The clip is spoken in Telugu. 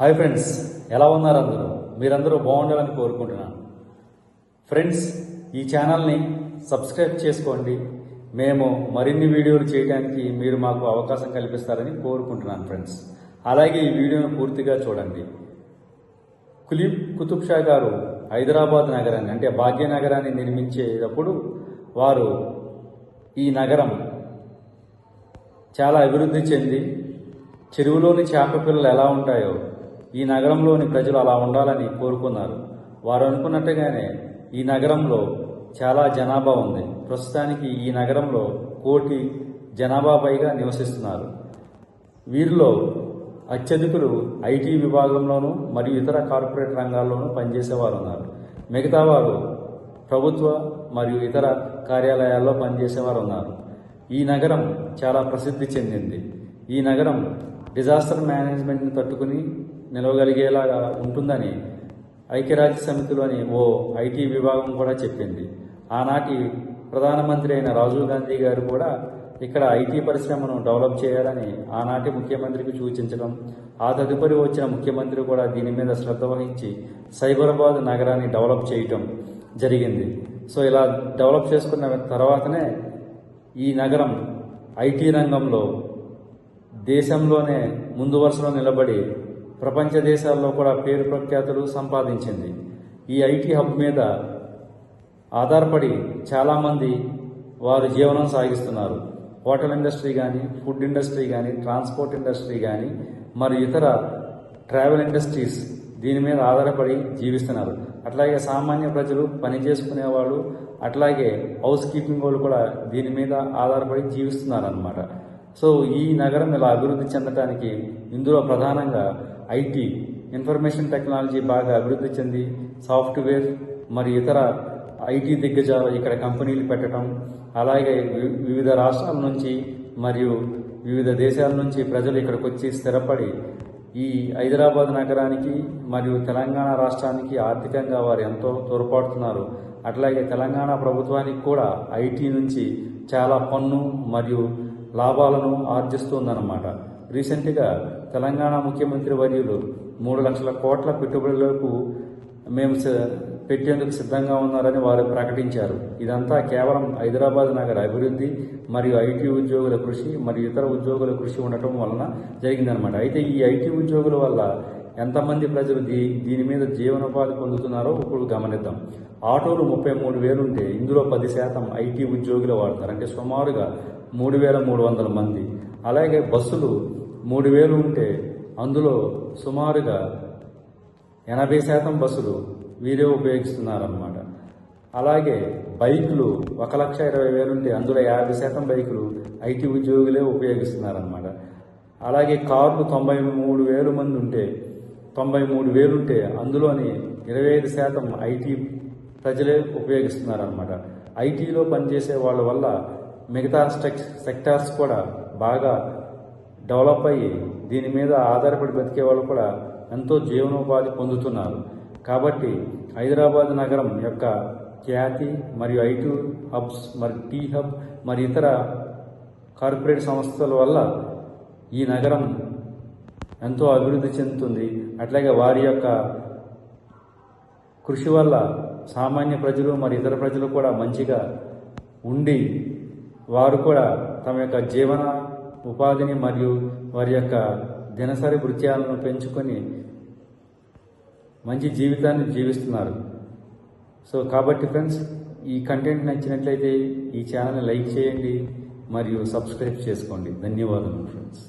హాయ్ ఫ్రెండ్స్ ఎలా ఉన్నారు అందరూ? మీరందరూ బాగుండాలని కోరుకుంటున్నాను. ఫ్రెండ్స్ ఈ ఛానల్ని సబ్స్క్రైబ్ చేసుకోండి. మేము మరిన్ని వీడియోలు చేయడానికి మీరు మాకు అవకాశం కల్పిస్తారని కోరుకుంటున్నాను ఫ్రెండ్స్ అలాగే ఈ వీడియోను పూర్తిగా చూడండి. కులీబ్ కుతుబ్ షా గారు హైదరాబాద్ నగరాన్ని అంటే భాగ్యనగరాన్ని నిర్మించేటప్పుడు వారు ఈ నగరం చాలా అభివృద్ధి చెంది చెరువులోని చేప పిల్లలు ఎలా ఉంటాయో ఈ నగరంలోని ప్రజలు అలా ఉండాలని కోరుకున్నారు. వారు అనుకున్నట్టుగానే ఈ నగరంలో చాలా జనాభా ఉంది. ప్రస్తుతానికి ఈ నగరంలో కోటి జనాభా పైగా నివసిస్తున్నారు. వీరిలో అత్యధికులు ఐటీ విభాగంలోనూ మరియు ఇతర కార్పొరేట్ రంగాల్లోనూ పనిచేసేవారు ఉన్నారు మిగతా వారు ప్రభుత్వ మరియు ఇతర కార్యాలయాల్లో పనిచేసేవారు ఉన్నారు ఈ నగరం చాలా ప్రసిద్ధి చెందింది. ఈ నగరం డిజాస్టర్ మేనేజ్మెంట్ని తట్టుకుని నిలవగలిగేలాగా ఉంటుందని ఐక్యరాజ్య సమితిలోని ఓ ఐటీ విభాగం కూడా చెప్పింది. ఆనాటి ప్రధానమంత్రి అయిన రాజీవ్ గాంధీ గారు కూడా ఇక్కడ ఐటీ పరిశ్రమను డెవలప్ చేయాలని ఆనాటి ముఖ్యమంత్రికి సూచించడం ఆ తదుపరి వచ్చిన ముఖ్యమంత్రి కూడా దీని మీద శ్రద్ధ వహించి సైబరాబాద్ నగరాన్ని డెవలప్ చేయటం జరిగింది. సో ఇలా డెవలప్ చేసుకున్న తర్వాతనే ఈ నగరం ఐటీ రంగంలో దేశంలోనే ముందు వరుసలో నిలబడి ప్రపంచ దేశాల్లో కూడా పేరు ప్రఖ్యాతులు సంపాదించింది. ఈ ఐటీ హబ్ మీద ఆధారపడి చాలామంది వారు జీవనం సాగిస్తున్నారు. హోటల్ ఇండస్ట్రీ కానీ ఫుడ్ ఇండస్ట్రీ కానీ ట్రాన్స్పోర్ట్ ఇండస్ట్రీ కానీ మరియు ఇతర ట్రావెల్ ఇండస్ట్రీస్ దీని మీద ఆధారపడి జీవిస్తున్నారు. అట్లాగే సామాన్య ప్రజలు పని చేసుకునేవాళ్ళు అట్లాగే హౌస్ కీపింగ్ వాళ్ళు కూడా దీని మీద ఆధారపడి జీవిస్తున్నారు అన్నమాట సో ఈ నగరం ఇలా అభివృద్ధి చెందడానికి ఇందులో ప్రధానంగా ఐటీ ఇన్ఫర్మేషన్ టెక్నాలజీ బాగా అభివృద్ధి చెంది సాఫ్ట్వేర్ మరి ఇతర ఐటీ దిగ్గజాలు ఇక్కడ కంపెనీలు పెట్టడం అలాగే వి- వివిధ రాష్ట్రాల నుంచి మరియు వివిధ దేశాల నుంచి ప్రజలు ఇక్కడికి వచ్చి స్థిరపడి ఈ హైదరాబాద్ నగరానికి మరియు తెలంగాణ రాష్ట్రానికి ఆర్థికంగా వారు ఎంతో తోడ్పడుతున్నారు. అట్లాగే తెలంగాణ ప్రభుత్వానికి కూడా ఐటీ నుంచి చాలా పన్ను మరియు లాభాలను ఆర్జిస్తుందన్నమాట. రీసెంట్గా తెలంగాణ ముఖ్యమంత్రి వర్యులు మూడు లక్షల కోట్ల పెట్టుబడులకు మేము స- పెట్టేందుకు సిద్ధంగా ఉన్నారని వారు ప్రకటించారు. ఇదంతా కేవలం హైదరాబాద్ నగర అభివృద్ధి మరియు ఐటీ ఉద్యోగుల కృషి మరియు ఇతర ఉద్యోగుల కృషి ఉండటం వలన జరిగిందనమాట అయితే ఈ ఐటీ ఉద్యోగుల వల్ల ఎంతమంది ప్రజలు దీ దీని మీద జీవనోపాధి పొందుతున్నారో ఇప్పుడు గమనిద్దాం. ఆటోలు ముప్పై మూడు వేలు ఉంటే ఇందులో పది శాతం ఐటీ ఉద్యోగులు వాడతారు. అంటే సుమారుగా మూడు వేల మూడు వందల మంది. అలాగే బస్సులు మూడు వేలు ఉంటే అందులో సుమారుగా ఎనభై శాతం బస్సులు వీరే ఉపయోగిస్తున్నారన్నమాట. అలాగే బైకులు ఒక లక్ష ఇరవై వేలు ఉంటే అందులో యాభై శాతం బైకులు ఐటీ ఉద్యోగులే ఉపయోగిస్తున్నారన్నమాట. అలాగే కార్లు తొంభై మూడు వేలు మంది ఉంటే తొంభై మూడు వేలు ఉంటే అందులోని ఇరవై ఐదు శాతం ఐటీ ప్రజలే ఉపయోగిస్తున్నారన్నమాట. ఐటీలో పనిచేసే వాళ్ళ వల్ల మిగతా స్టెక్ సెక్టార్స్ కూడా బాగా డెవలప్ అయ్యి దీని మీద ఆధారపడి బతికే వాళ్ళు కూడా ఎంతో జీవనోపాధి పొందుతున్నారు. కాబట్టి హైదరాబాద్ నగరం యొక్క ఖ్యాతి మరియు ఐటీ హబ్స్ మరి టీ హబ్ మరి ఇతర కార్పొరేట్ సంస్థల వల్ల ఈ నగరం ఎంతో అభివృద్ధి చెందుతుంది. అట్లాగే వారి యొక్క కృషి వల్ల సామాన్య ప్రజలు మరి ఇతర ప్రజలు కూడా మంచిగా ఉండి వారు కూడా తమ యొక్క జీవన ఉపాధిని మరియు వారి యొక్క దినసరి వృత్యాలను పెంచుకొని మంచి జీవితాన్ని జీవిస్తున్నారు. సో కాబట్టి ఫ్రెండ్స్ ఈ కంటెంట్ నచ్చినట్లయితే ఈ ఛానల్ని లైక్ చేయండి మరియు సబ్స్క్రైబ్ చేసుకోండి. ధన్యవాదములు ఫ్రెండ్స్.